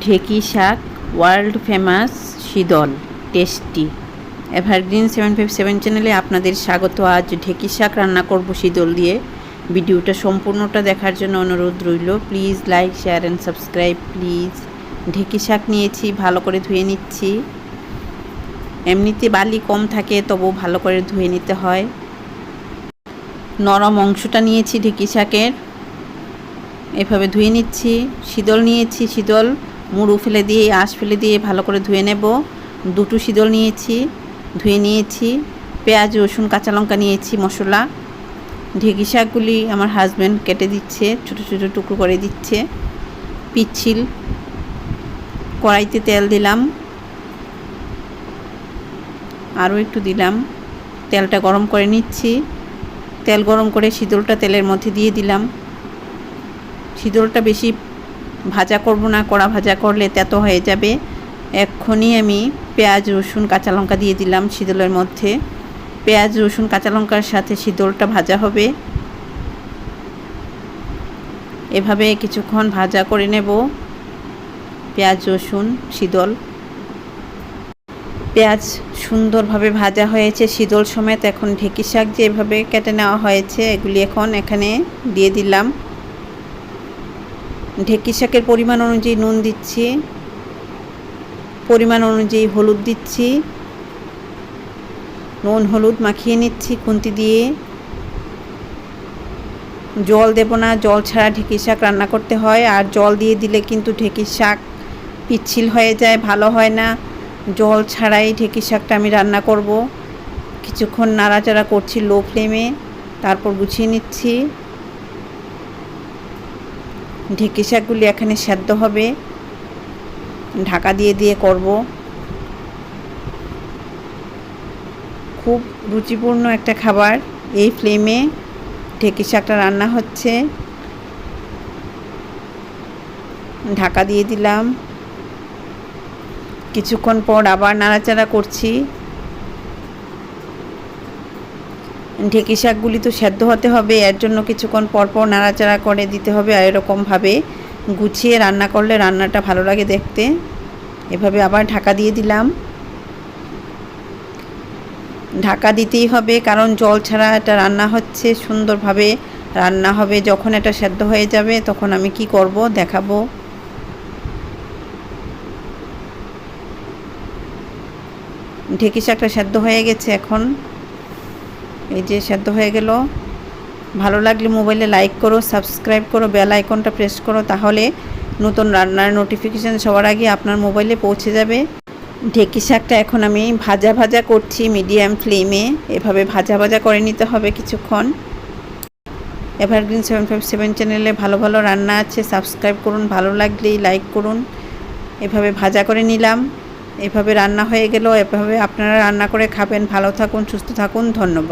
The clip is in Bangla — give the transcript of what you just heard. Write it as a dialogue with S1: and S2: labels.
S1: ঢেকি শাক world famous Shital tasty evergreen seven five seven চ্যানেলে আপনাদের স্বাগত। আজ ঢেকি শাক রান্না করব শীতল দিয়ে। ভিডিওটা সম্পূর্ণটা দেখার জন্য অনুরোধ রইল। Please like share and subscribe please ঢেকি শাক নিয়েছি, ভালো করে ধুয়ে নিচ্ছি। এমনিতে বালি কম থাকে তবু ভালো করে ধুয়ে নিতে হয়। নরম অংশটা নিয়েছি ঢেকি শাকের। এভাবে ধুয়ে নিচ্ছি। শীতল নিয়েছি, শীতল। মুড়ু ফেলে দিয়ে, আঁশ ফেলে দিয়ে ভালো করে ধুয়ে নেব। দুটো শীতল নিয়েছি, ধুয়ে নিয়েছি। পেঁয়াজ, রসুন, কাঁচা লঙ্কা নিয়েছি, মশলা। ঢেঁকি শাকগুলি আমার হাজব্যান্ড কেটে দিচ্ছে, ছোটো ছোটো টুকরো করে দিচ্ছে। পিচ্ছিল কড়াইতে তেল দিলাম। আরও একটু দিলাম। তেলটা গরম করে নিচ্ছি। তেল গরম করে শীতলটা তেলের মধ্যে দিয়ে দিলাম। শীতলটা বেশি ভাজা করব না, কড়া ভাজা করলে তেতো হয়ে যাবে। এক্ষুনি আমি পেঁয়াজ, রসুন, কাঁচা লঙ্কা দিয়ে দিলাম শীতলের মধ্যে। পেঁয়াজ, রসুন, কাঁচা লঙ্কার সাথে শীতলটা ভাজা হবে। এভাবে কিছুক্ষণ ভাজা করে নেব। পেঁয়াজ, রসুন, শীতল। পেঁয়াজ সুন্দরভাবে ভাজা হয়েছে শীতল সমেত। এখন ঢেঁকি শাক যেভাবে কেটে নেওয়া হয়েছে, এগুলি এখন এখানে দিয়ে দিলাম। ঢেঁকি শাকের পরিমাণ অনুযায়ী নুন দিচ্ছি, পরিমাণ অনুযায়ী হলুদ দিচ্ছি, নুন হলুদ মাখিয়ে নিচ্ছি খুন্তি দিয়ে। জল দেব না, জল ছাড়া ঢেঁকি শাক রান্না করতে হয়, আর জল দিয়ে দিলে কিন্তু ঢেঁকি শাক পিচ্ছিল হয়ে যায়, ভালো হয় না। জল ছাড়াই ঢেঁকি শাকটা আমি রান্না করব। কিছুক্ষণ নাড়াচাড়া করছি লো ফ্লেমে, তারপর গুছিয়ে নিচ্ছি। ঢেঁকি শাকগুলি এখানে সেদ্ধ হবে। ঢাকা দিয়ে দিয়ে করব। খুব রুচিপূর্ণ একটা খাবার এই ফ্লেমে ঢেঁকি শাকটা রান্না হচ্ছে। ঢাকা দিয়ে দিলাম। কিছুক্ষণ পর আবার নাড়াচাড়া করছি। ঢেঁকি শাকগুলি তো সেদ্ধ হতে হবে, এর জন্য কিছুক্ষণ পর পর নাড়াচাড়া করে দিতে হবে আর এরকমভাবে গুছিয়ে রান্না করলে রান্নাটা ভালো লাগে দেখতে। এভাবে আবার ঢাকা দিয়ে দিলাম। ঢাকা দিতেই হবে, কারণ জল ছাড়া এটা রান্না হচ্ছে, সুন্দরভাবে রান্না হবে, যখন এটা সেদ্ধ হয়ে যাবে তখন আমি কি করব দেখাবো। ঢেঁকি শাকটা সেদ্ধ হয়ে গেছে এখন। এই যে সেদ্ধ হয়ে গেল। ভালো লাগলে মোবাইলে লাইক করো, সাবস্ক্রাইব করো, বেল আইকনটা প্রেস করো, তাহলে নতুন রান্নার নোটিফিকেশান সবার আগে আপনার মোবাইলে পৌঁছে যাবে। ঢেঁকি শাকটা এখন আমি ভাজা ভাজা করছি মিডিয়াম ফ্লেমে এভাবে ভাজা ভাজা করে নিতে হবে কিছুক্ষণ। এভারগ্রিন সেভেন ফাইভ সেভেন চ্যানেলে ভালো ভালো রান্না আছে সাবস্ক্রাইব করুন, ভালো লাগলেই লাইক করুন। এভাবে ভাজা করে নিলাম। এভাবে রান্না হয়ে গেল। এভাবে আপনারা রান্না করে খাবেন। ভালো থাকুন, সুস্থ থাকুন, ধন্যবাদ।